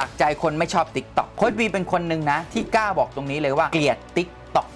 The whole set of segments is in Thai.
จากใจคนไม่ชอบ TikTok โค้ดวีเป็นคนหนึ่งนะ ที่กล้าบอกตรงนี้เลยว่าเกลียด TikTok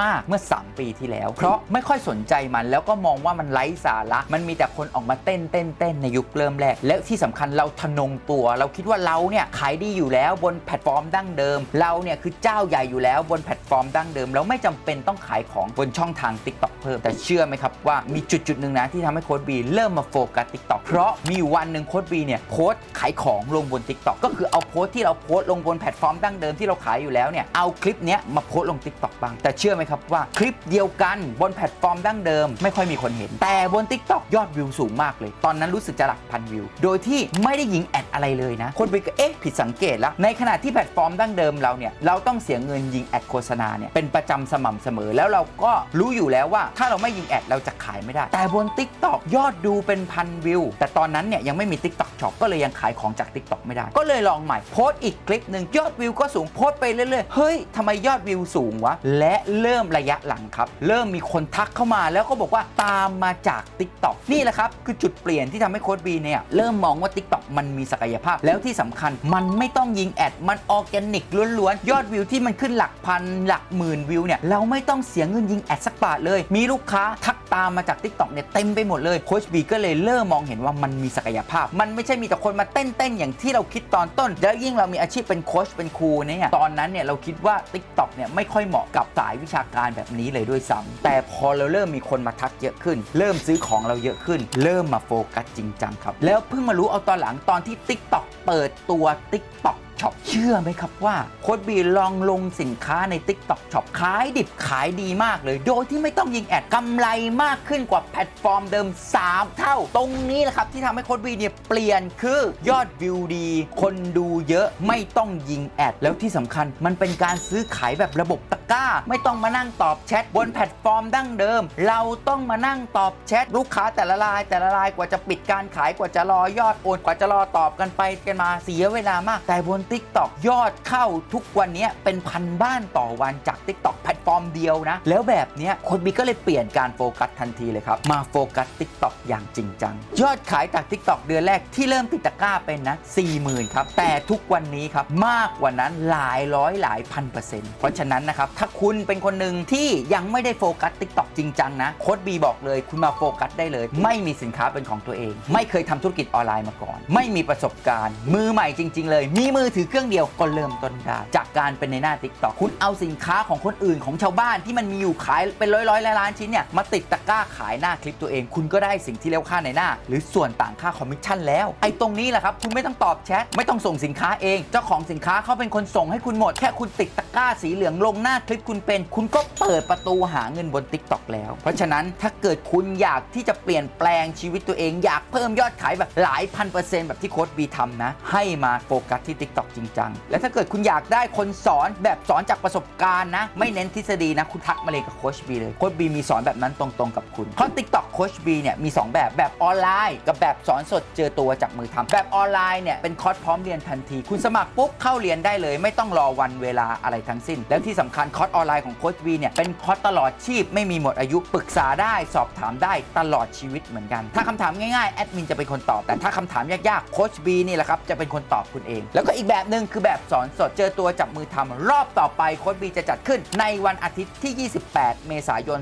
มาก ๆ เมื่อ 3 ปีที่แล้ว เพราะไม่ค่อยสนใจมันแล้วก็มองว่ามันไร้สาระ มันมีแต่คนออกมาเต้นเต้นเต้นในยุคเริ่มแรก และที่สำคัญเราทะนงตัว เราคิดว่าเราเนี่ยขายดีอยู่แล้วบนแพลตฟอร์มดั้งเดิม เราเนี่ยคือเจ้าใหญ่อยู่แล้วบนแพลตฟอร์มดั้งเดิม เราไม่จำเป็นต้องขายของบนช่องทาง TikTok เพิ่มแต่เชื่อไหมครับว่ามีจุดจุดหนึ่งนะที่ทำให้โค้ดบีเริ่มมาโฟกัส TikTok เพราะมีวันหนึ่งโค้ดบีเนี่ยโพสขายของลงบน TikTok ก็คือเอาโพสที่เราโพสลงบนแพลตฟอร์มดั้งเดิมที่เราขายอยู่แล้วเนี่ยเอาคลิปเนี้ยมาโพสลง TikTok บ้าง แต่เชื่อไหมครับว่าคลิปเดียวกันบนแพลตฟอร์มดั้งเดิม ไม่ค่อยมีคนเห็น แต่บน TikTok ยอดวิวสูงมากเลย ตอนนั้นรู้สึกจะหลักพันวิว โดยที่ไม่ได้ยิงแอดอะไรเลยนะ คนไปก็เอ๊ะผิดสังเกตแล้ว ในขณะที่แพลตฟอร์มดั้งเดิมเราเนี่ยเราต้องเสียเงินยิงแอดโฆษณาเนี่ยเป็นประจำสม่ำเสมอแล้วเราก็รู้อยู่แล้วว่า ถ้าเราไม่ยิงแอดเราจะขายไม่ได้ แต่บน TikTok ยอดดูเป็นพันวิว แต่ตอนนั้นเนี่ยยังไม่มี TikTok Shop ก็เลยยังขายของจาก TikTok ไม่ได้ ก็เลยลองใหม่โพสต์อีกคลิปหนึ่งยอดวิวก็สูงโพสต์ไปเรื่อยๆเฮ้ยทำไมยอดวิวสูงวะและเริ่มระยะหลังครับ เริ่มมีคนทักเข้ามาแล้วก็บอกว่าตามมาจาก TikTok นี่แหละครับ คือจุดเปลี่ยนที่ทำให้โค้ดบีเนี่ย เริ่มมองว่า TikTok มันมีศักยภาพ แล้วที่สำคัญมันไม่ต้องยิงแอด มันออร์แกนิกล้วนๆ ยอดวิวที่มันขึ้นหลักพันหลักหมื่นวิวเนี่ย เราไม่ต้องเสียเงินยิงแอดสักบาทเลย มีลูกค้าทักตามมาจาก TikTok เนี่ยเต็มไปหมดเลยโค้ชบีก็เลยเริ่มมองเห็นว่ามันมีศักยภาพ มันไม่ใช่มีแต่คนมาเต้นๆอย่างที่เราคิดตอนต้น แล้วยิ่งเรามีอาชีพเป็นโค้ชเป็นครูเนี่ยตอนนั้นเนี่ยเราคิดว่า TikTok เนี่ยไม่ค่อยเหมาะกับสายวิชาการแบบนี้เลยด้วยซ้ำแต่พอเราเริ่มมีคนมาทักเยอะขึ้น เริ่มซื้อของเราเยอะขึ้น เริ่มมาโฟกัสจริงจังครับ แล้วเพิ่งมารู้เอาตอนหลังตอนที่ TikTok เปิดตัว TikTok ช็อปเชื่อไหมครับว่าโค้ดบีลองลงสินค้าใน TikTok Shop ขายดิบขายดีมากเลย โดยที่ไม่ต้องยิงแอดกำไรมากขึ้นกว่าแพลตฟอร์มเดิม 3 เท่า ตรงนี้แหละครับที่ทำให้โค้ดบีเนี่ยเปลี่ยนคือยอดวิวดี คนดูเยอะไม่ต้องยิงแอด แล้วที่สำคัญมันเป็นการซื้อขายแบบระบบตะกร้า ไม่ต้องมานั่งตอบแชทบนแพลตฟอร์มดั้งเดิม เราต้องมานั่งตอบแชทลูกค้าแต่ละราย แต่ละรายกว่าจะปิดการขายกว่าจะรอยอดโอนกว่าจะรอตอบกันไปกันมาเสียเวลามากแต่บน TikTok ยอดเข้าทุกวันนี้เป็นพันบ้านต่อวันจาก TikTok แพลตฟอร์มเดียวนะ แล้วแบบนี้คนบีก็เลยเปลี่ยนการโฟกัสทันทีเลยครับ มาโฟกัส TikTok อย่างจริงจัง ยอดขายจาก TikTok เดือนแรกที่เริ่มติดตะกร้าเป็นนะ40,000ครับแต่ทุกวันนี้ครับมากกว่านั้นหลายร้อยหลายพันเปอร์เซ็นต์เพราะฉะนั้นนะครับถ้าคุณเป็นคนหนึ่งที่ยังไม่ได้โฟกัส TikTok จริงจังนะโค้ดบีบอกเลย คุณมาโฟกัสได้เลย ไม่มีสินค้าเป็นของตัวเอง ไม่เคยทำธุรกิจออนไลน์มาก่อน ไม่มีประสบการณ์ มือใหม่จริง ๆ เลย มีมือถือเครื่องเดียวก็เริ่มต้นได้จากการเป็นในหน้า TikTok คุณเอาสินค้าของคนอื่นของชาวบ้านที่มันมีอยู่ขายเป็นร้อยร้อยล้านชิ้นเนี่ยมาติดตะกร้าขายหน้าคลิปตัวเอง คุณก็ได้สิ่งที่เรียกค่าในหน้า หรือส่วนต่างค่าคอมมิชชั่นแล้วไอ้ตรงนี้แหละครับคุณไม่ต้องตอบแชทไม่ต้องส่งสินค้าเอง เจ้าของสินค้าเขาเป็นคนส่งให้คุณหมด แค่คุณติดตะกร้าสีเหลืองลงหน้าคลิปคุณเป็น คุณก็เปิดประตูหาเงินบน TikTok แล้ว เพราะฉะนั้นถ้าเกิดคุณอยากที่จะเปลี่ยนแปลงชีวิตตัวเอง อยากเพิ่มยอดขายแบบหลายพันเปอร์เซ็นต์แบบที่โค้ดบีทำนะ ให้มาโฟกัสที่ TikTok จริงจัง และถ้าเกิดคุณอยากได้คนสอนแบบสอนจากประสบการณ์นะ ไม่เน้นทฤษฎีนะ คุณทักมาเลยกับโคชบีเลยโคชบีมีสอนแบบนั้นตรงๆกับคุณเพราะ TikTok โคชบีเนี่ยมี 2 แบบแบบออนไลน์ กับแบบสอนสดเจอตัวจากมือทำแบบออนไลน์เนี่ยเป็นคอร์สพร้อมเรียนทันที คุณสมัครปุ๊บเข้าเรียนได้เลย ไม่ต้องรอวันเวลาอะไรทั้งสิ้น แล้วที่สำคัญคอร์สออนไลน์ของโคชบีเนี่ยเป็นคอร์สตลอดชีพไม่มีหมดอายุปรึกษาได้สอบถามได้ตลอดชีวิตเหมือนกัน ถ้าคำถามง่ายๆแอดมินจะเป็นคนตอบแต่ถ้าคำถามยากๆโคชบีนี่แหละครับจะเป็นคนตอบคุณเองแล้วก็อีกแบบหนึ่งคือแบบสอนสดเจอตัวจับมือทำรอบต่อไปโค้ชบีจะจัดขึ้น ในวันอาทิตย์ที่ 28 เมษายน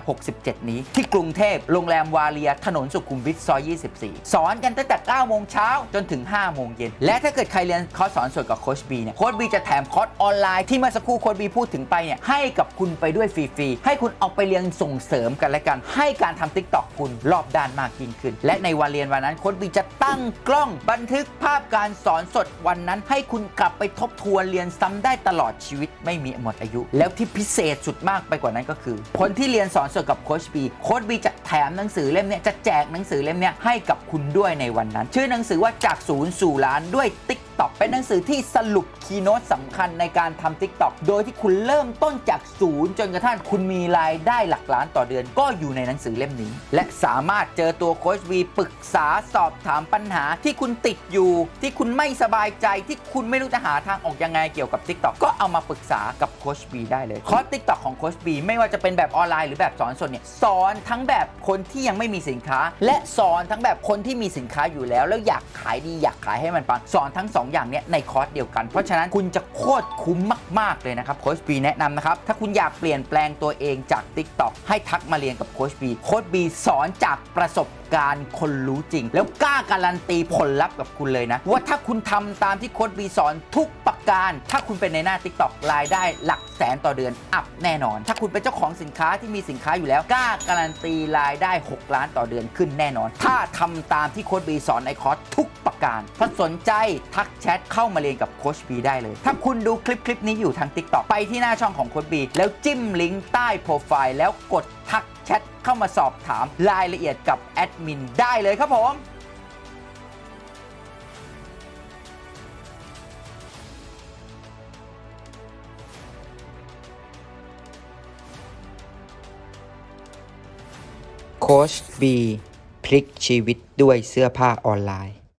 2567 นี้ ที่กรุงเทพโรงแรมวาเลียถนนสุขุมวิทซอย 24 สอนกันตั้งแต่ 9 โมงเช้าจนถึง 5 โมงเย็น และถ้าเกิดใครเรียนคอร์สสอนสดกับโค้ชบีเนี่ยโค้ชบีจะแถมคอร์สออนไลน์ที่เมื่อสักครู่โค้ชบีพูดถึงไปเนี่ยให้กับคุณไปด้วยฟรีๆให้คุณเอาไปเรียนส่งเสริมกันและกัน ให้การทำทิกตอกคุณรอบด้านมากยิ่งขึ้น และในวันเรียนวันนั้นโค้ชบีจะตั้งกล้องบันทึกภาพการสอนสดวันนั้นให้คุณกลับไปทบทวนเรียนซ้ำได้ตลอดชีวิตไม่มีหมดอายุ แล้วที่พิเศษสุดมากไปกว่านั้นก็คือ คนที่เรียนสอนสดกับโค้ชบีโค้ชบีจะแถมหนังสือเล่มเนี้ยจะแจกหนังสือเล่มเนี้ยให้กับคุณด้วยในวันนั้น ชื่อหนังสือว่าจากศูนย์สู่ล้านด้วยติ๊กต็อกเป็นหนังสือที่สรุปคีย์โน้ตสำคัญในการทำติ๊กต็อกโดยที่คุณเริ่มต้นจากศูนย์จนกระทั่งคุณมีรายได้หลักล้านต่อเดือน ก็อยู่ในหนังสือเล่มนี้ และสามารถเจอตัวโค้ชบีปรึกษาสอบถามปัญหาที่คุณติดอยู่ ที่คุณไม่สบายใจที่คุณไม่รู้จะหาทางออกยังไงเกี่ยวกับ TikTok ก็เอามาปรึกษากับโค้ชบีได้เลยคอร์ส TikTok ของโค้ชบีไม่ว่าจะเป็นแบบออนไลน์หรือแบบสอนสดเนี่ยสอนทั้งแบบคนที่ยังไม่มีสินค้า และสอนทั้งแบบคนที่มีสินค้าอยู่แล้ว แล้วอยากขายดีอยากขายให้มันปังสอนทั้งสอง2 อย่างเนี้ยในคอร์สเดียวกัน เพราะฉะนั้นคุณจะโคตรคุ้มมาก ๆ เลยนะครับโค้ชบีแนะนำนะครับ ถ้าคุณอยากเปลี่ยนแปลงตัวเองจาก TikTok ให้ทักมาเรียนกับโค้ชบีโค้ชบีสอนจากประสบการณ์คนรู้จริง แล้วกล้าการันตีผลลัพธ์กับคุณเลยนะ ว่าถ้าคุณทำตามที่โค้ชบีสอนทุกประการ ถ้าคุณเป็นในหน้า TikTok รายได้หลักแสนต่อเดือนอัพแน่นอน ถ้าคุณเป็นเจ้าของสินค้าที่มีสินค้าอยู่แล้วกล้าการันตีรายได้ 6 ล้านต่อเดือนขึ้นแน่นอน ถ้าทำตามที่โค้ชบีสอนในคอร์สทุกประการถ้าสนใจทัก แชทเข้ามาเรียนกับโค้ชบีได้เลย ถ้าคุณดูคลิปคลิปนี้อยู่ทาง TikTok ไปที่หน้าช่องของโค้ชบีแล้วจิ้มลิงก์ใต้โปรไฟล์แล้วกดทักแชทเข้ามาสอบถามรายละเอียดกับแอดมินได้เลยครับผมโค้ชบีพลิกชีวิตด้วยเสื้อผ้าออนไลน์